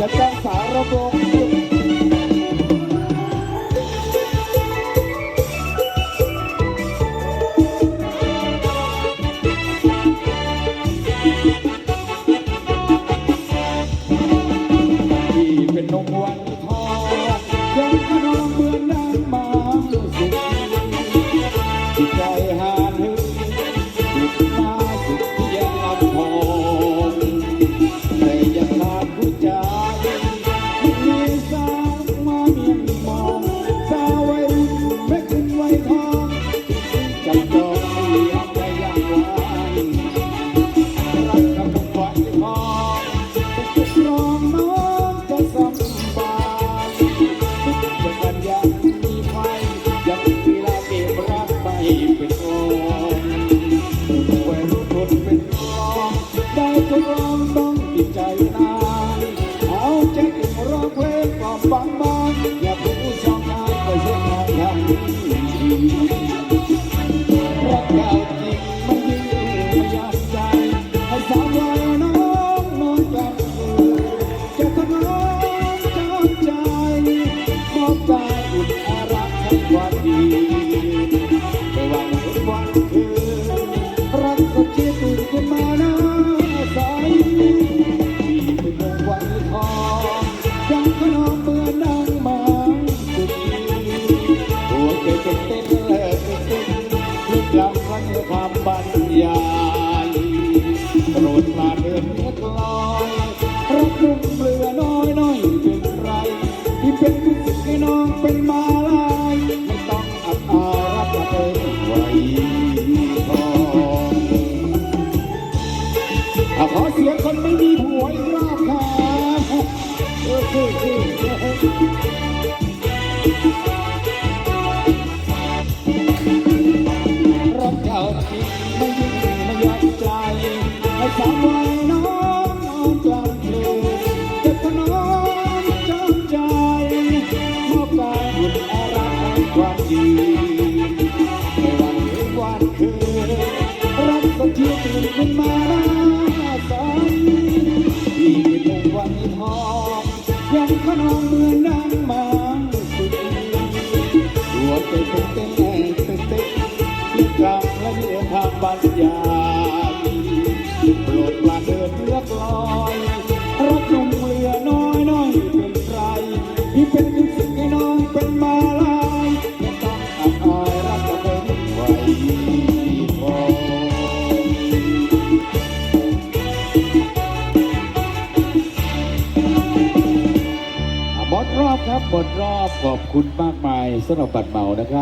จะแจ้งสาวระบบ ที่เป็นนงวันทองยัง ต้องติดใจนานเอาใจถึงร้องเพลงกล่อมบางบาง ความบรรยายโปรดมาเดินเล็กลอยรักนุ่มเปลือน้อยน้อยเป็นไร ที่เป็นผู้สึกให้น้องเป็นมาลายไม่ต้องอับอายรับจะเป็นไว้ทองขอเสียงคนไม่มีผัวอีกรอบครั สักทีตื่นมาหน้าใสที่เป็นวันทองยังขนองเหมือนนางมาสุดหัวเป็นเต้นเต้นเต้นเต้นลึกลางและเนื้อทางบรรยา ครับหมดรอบขอบคุณมากมายสำหรับบัตรเหมานะครับ